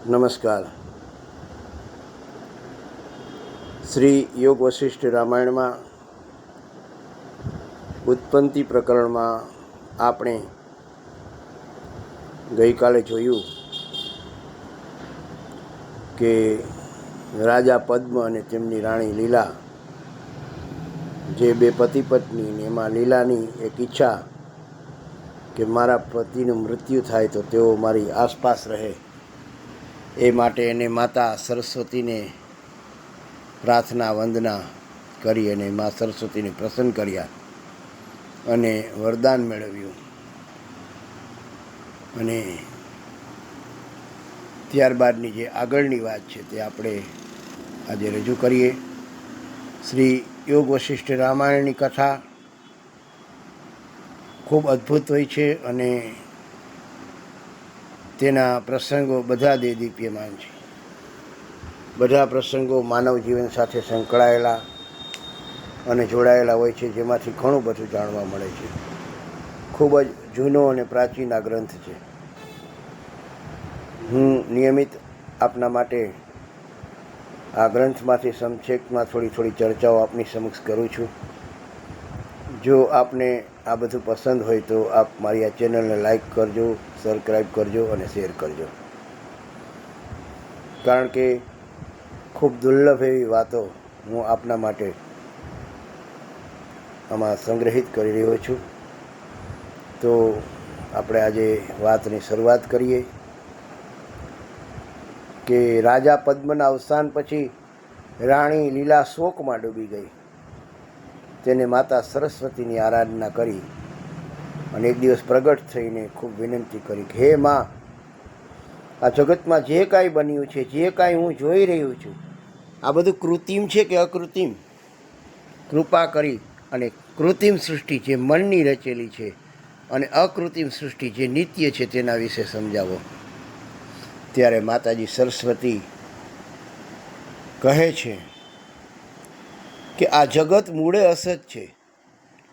નમસ્કાર. શ્રી યોગ વશિષ્ઠ રામાયણમાં ઉત્પત્તિ પ્રકરણમાં આપણે ગઈકાલે જોયું કે રાજા પદ્મ અને તેમની રાણી લીલા, જે બે પતિ પત્ની એમાં લીલાની એક ઈચ્છા કે મારા પતિનું મૃત્યુ થાય તો તેઓ મારી આસપાસ રહે. એ માટે એને માતા સરસ્વતીને પ્રાર્થના, વંદના કરી અને મા સરસ્વતીને પ્રસન્ન કર્યા અને વરદાન મેળવ્યું. અને ત્યારબાદની જે આગળની વાત છે તે આપણે આજે રજૂ કરીએ. શ્રી યોગ વશિષ્ઠ રામાયણની કથા ખૂબ અદ્ભુત હોય છે અને તેના પ્રસંગો બધા દે દીપ્યમાન છે. બધા પ્રસંગો માનવ જીવન સાથે સંકળાયેલા અને જોડાયેલા હોય છે, જેમાંથી ઘણું બધું જાણવા મળે છે. ખૂબ જ જૂનો અને પ્રાચીન આ ગ્રંથ છે. હું નિયમિત આપના માટે આ ગ્રંથમાંથી સંક્ષેપમાં થોડી થોડી ચર્ચાઓ આપની સમક્ષ કરું છું. જો આપને આ બધું પસંદ હોય તો આપ મારી આ ચેનલને લાઈક કરજો સબસ્ક્રાઈબ કરજો અને શેર કરજો. કારણ કે ખૂબ દુર્લભ એવી વાતો હું આપના માટે આમાં સંગ્રહિત કરી રહ્યો છું. તો આપણે આજે વાતની શરૂઆત કરીએ કે રાજા પદ્મના અવસાન પછી રાણી લીલા શોકમાં ડૂબી ગઈ. તેને માતા સરસ્વતીની આરાધના કરી અને એક દિવસ પ્રગટ થઈને ખૂબ વિનંતી કરી કે, હે માં, આ જગતમાં જે કાંઈ બન્યું છે, જે કાંઈ હું જોઈ રહ્યું છું, આ બધું કૃત્રિમ છે કે અકૃત્રિમ? કૃપા કરી અને કૃત્રિમ સૃષ્ટિ જે મનની રચેલી છે અને અકૃત્રિમ સૃષ્ટિ જે નિત્ય છે તેના વિશે સમજાવો. ત્યારે માતાજી સરસ્વતી કહે છે કે આ જગત મૂળે અસત છે,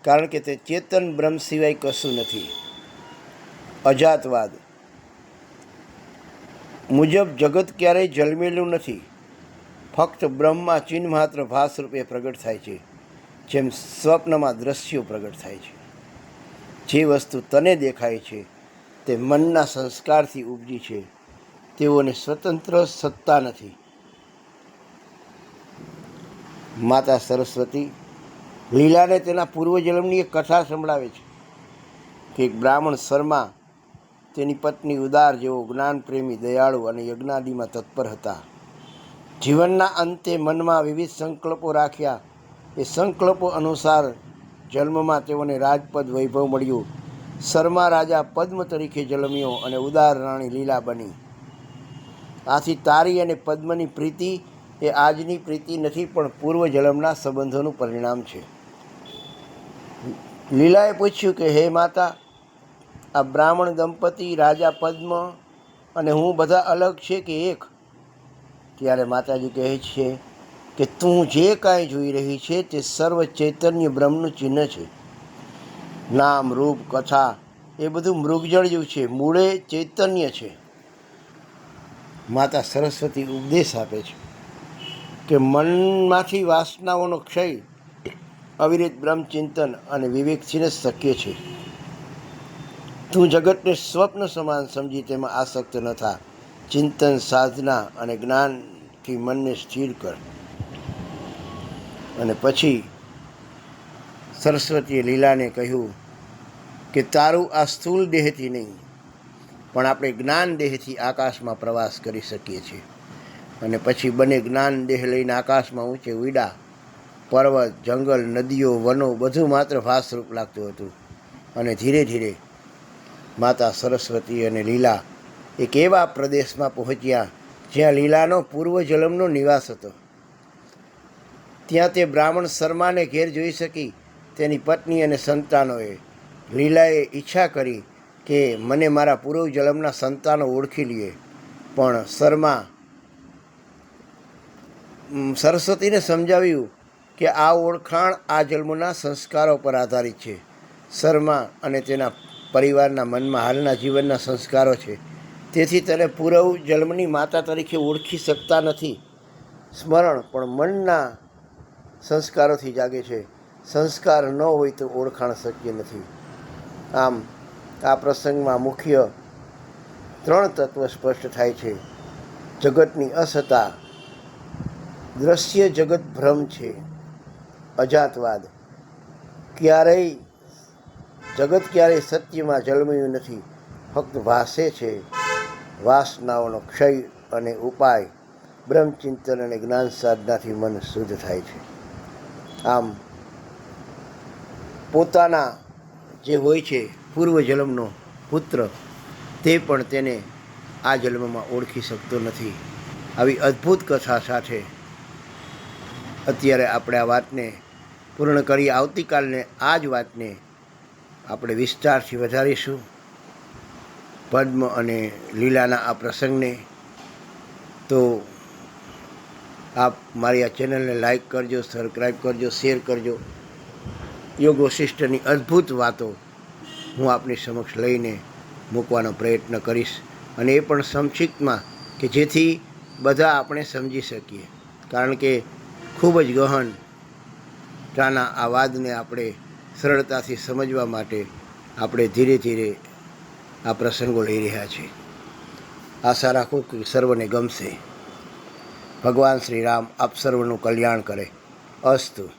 કારણ કે તે ચેતન બ્રહ્મ સિવાય કશું નથી. અજાતવાદ. મુજબ જગત ક્યારેય જન્મેલું નથી. ફક્ત બ્રહ્મમાં ચિહ્ન માત્ર ભાસ પ્રગટ થાય છે, જેમ સ્વપ્નમાં દ્રશ્યો પ્રગટ થાય છે. જે વસ્તુ તને દેખાય છે, તે મનના સંસ્કારથી ઉપજી છે. તેઓને સ્વતંત્ર સત્તા નથી. માતા સરસ્વતી લીલાને તેના પૂર્વજન્મની એક કથા સંભળાવે છે કે એક બ્રાહ્મણ શર્મા તેની પત્ની ઉદાર જેવો જ્ઞાનપ્રેમી, દયાળુ અને યજ્ઞાદિમાં તત્પર હતા. જીવનના અંતે મનમાં વિવિધ સંકલ્પો રાખ્યા. એ સંકલ્પો અનુસાર જન્મમાં તેઓને રાજપદ વૈભવ મળ્યું. શર્મા રાજા પદ્મ તરીકે જન્મ્યો અને ઉદાર રાણી લીલા બની. આથી તારી અને પદ્મની પ્રીતિ એ આજની પ્રીતિ નથી, પણ પૂર્વજન્મના સંબંધોનું પરિણામ છે. લીલાએ પૂછ્યું કે, હે માતા, આ બ્રાહ્મણ દંપતી રાજા પદ્મ અને હું બધા અલગ છે કે એક? ત્યારે માતાજી કહે છે કે, તું જે કાંઈ જોઈ રહી છે તે સર્વ ચૈતન્ય બ્રહ્મનું ચિહ્ન છે. નામ, રૂપ, કથા, એ બધું મૃગજળ જેવું છે, મૂળે ચૈતન્ય છે. માતા સરસ્વતી ઉપદેશ આપે છે. કે મનમાંથી વાસનાઓનો ક્ષય અવિરત બ્રહ્મચિંતન અને વિવેકથી જ શક્ય છે. તું જગતને સ્વપ્ન સમાન સમજી તેમાં આસક્ત ન થા. ચિંતન, સાધના અને જ્ઞાનથી મનને સ્થિર કર. અને પછી સરસ્વતીએ લીલાને કહ્યું કે તારું આ સ્થૂલ દેહથી નહીં, પણ આપણે જ્ઞાન દેહથી આકાશમાં પ્રવાસ કરી શકીએ છીએ. અને પછી બંને જ્ઞાન દેહ લઈને આકાશમાં ઊંચે ઉડા પર્વત, જંગલ, નદીઓ, વનો, બધું માત્ર ભાસરૂપ લાગતું હતું. અને ધીરે ધીરે માતા સરસ્વતી અને લીલા એક એવા પ્રદેશમાં પહોંચ્યા જ્યાં લીલાનો પૂર્વજલમનો નિવાસ હતો. ત્યાં તે બ્રાહ્મણ શર્માને ઘેર જોઈ શકી. તેની પત્ની અને સંતાનોએ લીલાએ ઈચ્છા કરી કે મને મારા પૂર્વજલમના સંતાનો ઓળખી લઈએ પણ શર્મા સરસ્વતીને સમજાવ્યું કે આ ઓળખાણ આ જન્મના સંસ્કારો પર આધારિત છે. શર્મા અને તેના પરિવારના મનમાં હાલના જીવનના સંસ્કારો છે. તેથી તેને પૂરવ જન્મની માતા તરીકે ઓળખી શકતા નથી. સ્મરણ પણ મનના સંસ્કારોથી જાગે છે. સંસ્કાર ન હોય તો ઓળખાણ શક્ય નથી. આમ, આ પ્રસંગમાં મુખ્ય ત્રણ તત્વ સ્પષ્ટ થાય છે. જગતની અસતા દ્રશ્ય જગત ભ્રમ છે. અજાતવાદ. ક્યારેય જગત ક્યારેય સત્યમાં જન્મ્યું નથી. ફક્ત વાસે છે. વાસનાઓનો ક્ષય અને ઉપાય બ્રહ્મચિંતન અને જ્ઞાન સાધનાથી મન શુદ્ધ થાય છે. આમ પોતાના જે હોય છે પૂર્વ જન્મનો પુત્ર, તે પણ તેને આ જન્મમાં ઓળખી શકતો નથી. આવી અદ્ભુત કથા સાથે અત્યારે આપણે આ વાતને પૂર્ણ કરી આવતીકાલને આ જ વાતને આપણે વિસ્તારથી વધારીશું. પદ્મ અને લીલાના આ પ્રસંગને તો આપ મારી આ ચેનલને લાઈક કરજો સબસ્ક્રાઈબ કરજો, શેર કરજો. યોગ વશિષ્ઠની અદ્ભુત વાતો હું આપની સમક્ષ લઈને મૂકવાનો પ્રયત્ન કરીશ. અને એ પણ સંક્ષિપ્તમાં કે જેથી બધા આપણે સમજી શકીએ. કારણ કે ખૂબ જ ગહન તાના આ વાદને આપણે સરળતાથી સમજવા માટે આપણે ધીરે ધીરે આ પ્રસંગો લઈ રહ્યા છીએ. આશા રાખું કે સર્વને ગમશે. ભગવાન શ્રી રામ આપ સર્વનું કલ્યાણ કરે. અસ્તુ.